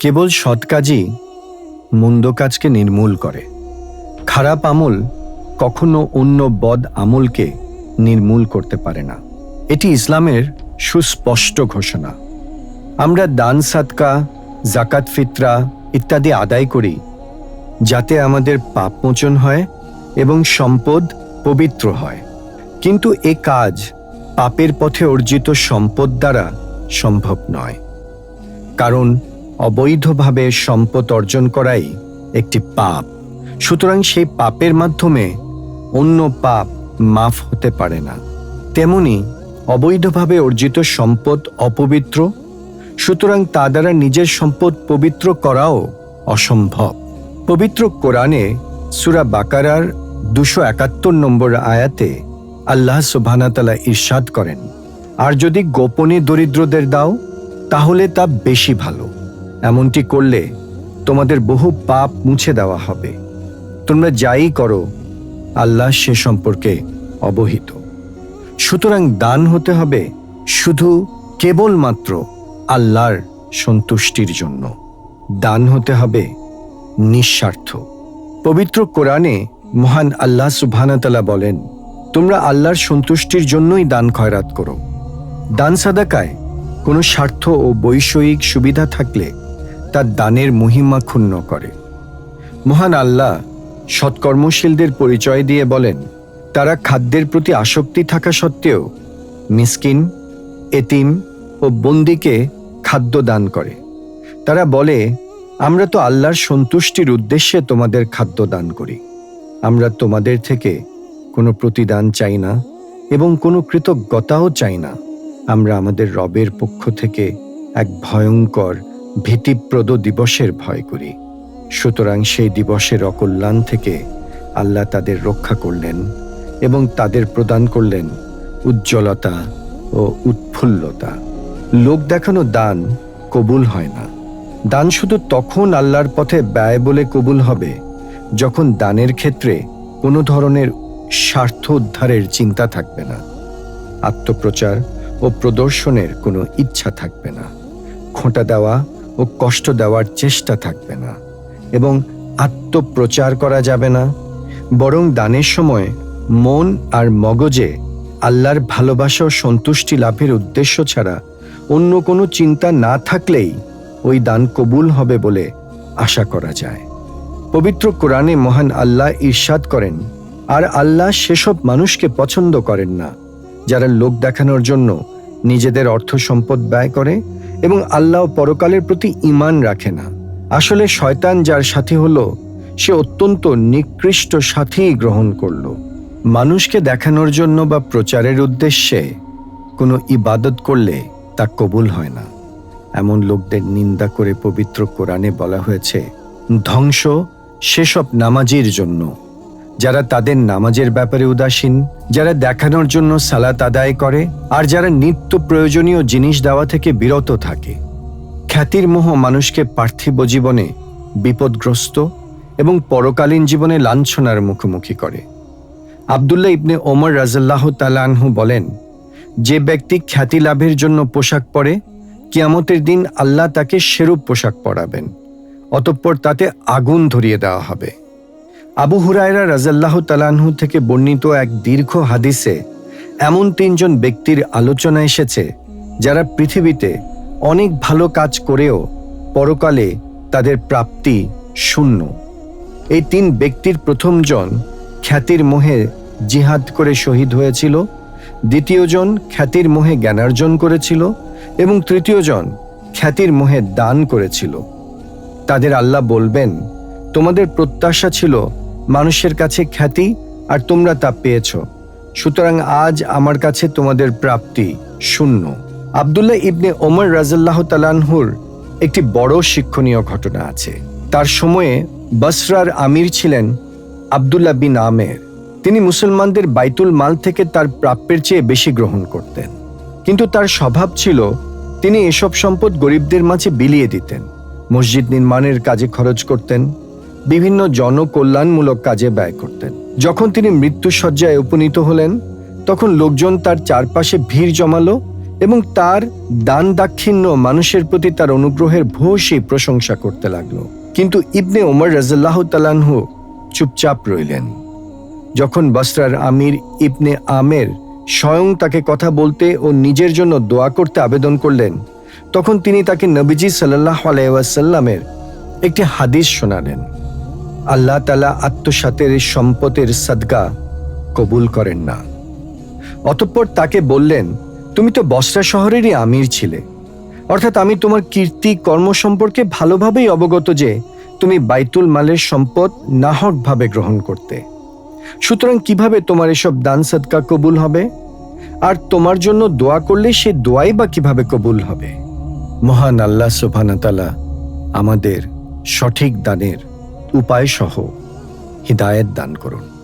কেবল সৎ কাজই মন্দ কাজকে নির্মূল করে। খারাপ আমল কখনো অন্য বদ আমলকে নির্মূল করতে পারে না। এটি ইসলামের সুস্পষ্ট ঘোষণা। আমরা দান, সাদকা জাকাত ফিতরা ইত্যাদি আদায় করি, যাতে আমাদের পাপ মোচন হয় এবং সম্পদ পবিত্র হয়। কিন্তু এ কাজ পাপের পথে অর্জিত সম্পদ দ্বারা সম্ভব নয়। কারণ অবৈধভাবে সম্পদ অর্জন করাই একটি পাপ। সুতরাং সেই পাপের মাধ্যমে অন্য পাপ মাফ হতে পারে না। তেমনি অবৈধভাবে অর্জিত সম্পদ অপবিত্র, সুতরাং তা দ্বারা নিজের সম্পদ পবিত্র করাও অসম্ভব। পবিত্র কোরআনে সুরা বাকারার দুশো একাত্তর নম্বর আয়াতে আল্লাহ সুবহানাতালা ইরশাদ করেন আর যদি গোপনে দরিদ্রদের দাও, তাহলে তা বেশি ভালো। এমনটি করলে তোমাদের বহু পাপ মুছে দেওয়া হবে। তোমরা যাই করো, আল্লাহ সে সম্পর্কে অবহিত। সুতরাং দান হতে হবে শুধু কেবলমাত্র আল্লাহর সন্তুষ্টির জন্য। দান হতে হবে নিঃস্বার্থ। পবিত্র কোরআনে মহান আল্লাহ সুবহানাতালা বলেন, তোমরা আল্লাহর সন্তুষ্টির জন্যই দান খয়রাত করো। দান সাদাকায় কোনো স্বার্থ ও বৈষয়িক সুবিধা থাকলে তা দানের মহিমা ক্ষুণ্ণ করে। মহান আল্লাহ সৎকর্মশীলদের পরিচয় দিয়ে বলেন, তারা খাদ্যের প্রতি আসক্তি থাকা সত্ত্বেও মিসকিন, এতিম ও বন্দিকে খাদ্য দান করে। তারা বলে, আমরা তো আল্লাহর সন্তুষ্টির উদ্দেশ্যে তোমাদের খাদ্য দান করি। আমরা তোমাদের থেকে কোনো প্রতিদান চাই না এবং কোনো কৃতজ্ঞতাও চাই না। আমরা আমাদের রবের পক্ষ থেকে এক ভয়ঙ্কর, ভীতিপ্রদ দিবসের ভয় করি। সুতরাং সেই দিবসের অকল্যাণ থেকে আল্লাহ তাদের রক্ষা করলেন এবং তাদের প্রদান করলেন উজ্জ্বলতা ও উৎফুল্লতা। লোক দেখানো দান কবুল হয় না। দান শুধু তখন আল্লাহর পথে ব্যয় বলে কবুল হবে যখন দানের ক্ষেত্রে কোনো ধরনের স্বার্থ উদ্ধারের চিন্তা থাকবে না। আত্মপ্রচার ও প্রদর্শনের কোনো ইচ্ছা থাকবে না। খোঁটা দেওয়া ও কষ্ট দেওয়ার চেষ্টা থাকবে না এবং আত্মপ্রচার করা যাবে না। বরং দানের সময় মন আর মগজে আল্লাহর ভালোবাসা ও সন্তুষ্টি লাভের উদ্দেশ্য ছাড়া অন্য কোনো চিন্তা না থাকলেই ওই দান কবুল হবে বলে আশা করা যায়। পবিত্র কোরআনে মহান আল্লাহ ঈর্ষাদ করেন, আর আল্লাহ সেসব মানুষকে পছন্দ করেন না। যারা লোক দেখানোর জন্য নিজেদের অর্থ সম্পদ ব্যয় করে এবং আল্লাহ পরকালের প্রতি ঈমান রাখে না। আসলে শয়তান যার সাথী হলো, সে অত্যন্ত নিকৃষ্ট সাথী গ্রহণ করল। মানুষকে দেখানোর জন্য বা প্রচারের উদ্দেশ্যে কোনো ইবাদত করলে তা কবুল হয় না। এমন লোকদের নিন্দা করে পবিত্র কোরআনে বলা হয়েছে, ধ্বংস সেসব নামাজির জন্য। যারা তাদের নামাজের ব্যাপারে উদাসীন, যারা দেখানোর জন্য সালাত আদায় করে, আর যারা নিত্য প্রয়োজনীয় জিনিস দেওয়া থেকে বিরত থাকে। খ্যাতির মোহ মানুষকে পার্থিব জীবনে বিপদগ্রস্ত এবং পরকালীন জীবনে লাঞ্ছনার মুখোমুখি করে। আবদুল্লাহ ইবনে ওমর রাজাল্লাহ তালানহু বলেন, যে ব্যক্তি খ্যাতি লাভের জন্য পোশাক পরে, কিয়ামতের দিন আল্লাহ তাকে সেরূপ পোশাক পরাবেন, অতঃপর তাতে আগুন ধরিয়ে দেওয়া হবে। আবু হুরায়রা রাজাল্লাহ তালানহু থেকে বর্ণিত এক দীর্ঘ হাদিসে এমন তিনজন ব্যক্তির আলোচনা এসেছে যারা পৃথিবীতে অনেক ভালো কাজ করেও পরকালে তাদের প্রাপ্তি শূন্য। এই তিন ব্যক্তির প্রথমজন খ্যাতির মোহে জিহাদ করে শহীদ হয়েছিল, দ্বিতীয়জন খ্যাতির মোহে জ্ঞানার্জন করেছিল এবং তৃতীয়জন খ্যাতির মোহে দান করেছিল। তাদের আল্লাহ বলবেন তোমাদের প্রত্যাশা ছিল মানুষের কাছে খ্যাতি আর তোমরা তা পেয়েছ। সুতরাং আজ আমার কাছে তোমাদের প্রাপ্তি শূন্য। আবদুল্লাহ ইবনে ওমর রাজাল্লাহ তালানহুর একটি বড় শিক্ষণীয় ঘটনা আছে। তার সময়ে বসরার আমির ছিলেন আবদুল্লাহ বিন আমের। তিনি মুসলমানদের বাইতুল মাল থেকে তার প্রাপ্যের চেয়ে বেশি গ্রহণ করতেন। কিন্তু তার স্বভাব ছিল, তিনি এসব সম্পদ গরিবদের মাঝে বিলিয়ে দিতেন। মসজিদ নির্মাণের কাজে খরচ করতেন বিভিন্ন জনকল্যাণমূলক কাজে ব্যয় করতেন। যখন তিনি মৃত্যুসজ্জায় উপনীত হলেন, তখন লোকজন তার চারপাশে ভিড় জমালো এবং তার দান দাক্ষিণ্য মানুষের প্রতি তার অনুগ্রহের ভূয়সী প্রশংসা করতে লাগল। কিন্তু ইবনে ওমর রাজাল্লাহ তালানহু চুপচাপ রইলেন। যখন বসরার আমির ইবনে আমের স্বয়ং তাকে কথা বলতে ও নিজের জন্য দোয়া করতে আবেদন করলেন, তখন তিনি তাকে নবীজি সাল্লাহ আলাইসাল্লামের একটি হাদিস শোনালেন। আল্লাহ তালা আত্মসাতের সম্পদের সদগা কবুল করেন না। অতঃপর তাকে বললেন, তুমি তো বসরা শহরেরই আমির ছিলে। অর্থাৎ আমি তোমার কীর্তি কর্ম সম্পর্কে ভালোভাবেই অবগত যে তুমি বাইতুল মালের সম্পদ নাহকভাবে গ্রহণ করতে। সুতরাং কীভাবে তোমার এসব দান সদকা কবুল হবে? আর তোমার জন্য দোয়া করলে সে দোয়াই বা কীভাবে কবুল হবে? মহান আল্লাহ সুবহানাতালা আমাদের সঠিক দানের উপায় সহ হিদায়ত দান করুন।